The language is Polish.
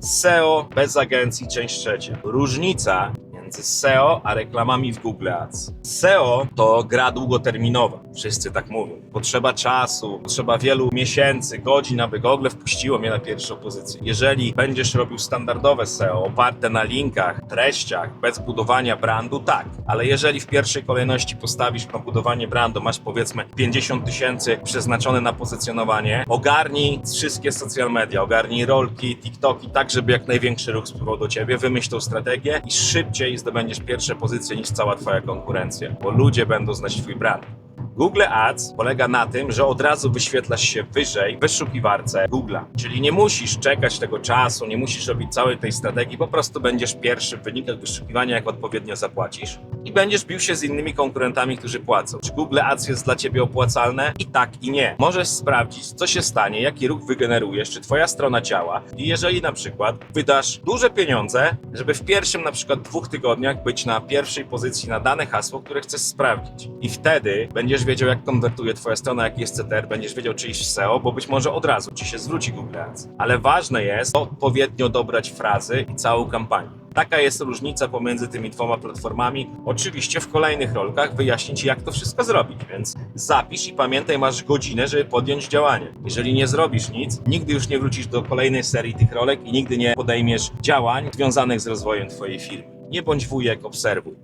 SEO bez agencji, część trzecia. Różnica między SEO a reklamami w Google Ads. SEO to gra długoterminowa. Wszyscy tak mówią. Potrzeba czasu, potrzeba wielu miesięcy, godzin, aby Google wpuściło mnie na pierwszą pozycję. Jeżeli będziesz robił standardowe SEO oparte na linkach, treściach, bez budowania brandu, tak. Ale jeżeli w pierwszej kolejności postawisz na budowanie brandu, masz powiedzmy 50 tysięcy przeznaczone na pozycjonowanie, ogarnij wszystkie social media, ogarnij rolki, TikToki, tak żeby jak największy ruch spływał do ciebie, wymyśl tą strategię i szybciej zdobędziesz pierwsze pozycje niż cała twoja konkurencja, bo ludzie będą znać twój brand. Google Ads polega na tym, że od razu wyświetlasz się wyżej w wyszukiwarce Google'a. Czyli nie musisz czekać tego czasu, nie musisz robić całej tej strategii, po prostu będziesz pierwszy w wynikach wyszukiwania, jak odpowiednio zapłacisz i będziesz bił się z innymi konkurentami, którzy płacą. Czy Google Ads jest dla ciebie opłacalne? I tak, i nie. Możesz sprawdzić, co się stanie, jaki ruch wygenerujesz, czy twoja strona działa i jeżeli na przykład wydasz duże pieniądze, żeby w pierwszym na przykład dwóch tygodniach być na pierwszej pozycji na dane hasło, które chcesz sprawdzić. I wtedy będziesz wiedział, jak konwertuje twoja strona, jaki jest CTR, będziesz wiedział, czy iść w SEO, bo być może od razu ci się zwróci Google Ads. Ale ważne jest odpowiednio dobrać frazy i całą kampanię. Taka jest różnica pomiędzy tymi dwoma platformami. Oczywiście w kolejnych rolkach wyjaśnię Ci, jak to wszystko zrobić, więc zapisz i pamiętaj, masz godzinę, żeby podjąć działanie. Jeżeli nie zrobisz nic, nigdy już nie wrócisz do kolejnej serii tych rolek i nigdy nie podejmiesz działań związanych z rozwojem Twojej firmy. Nie bądź wujek, obserwuj.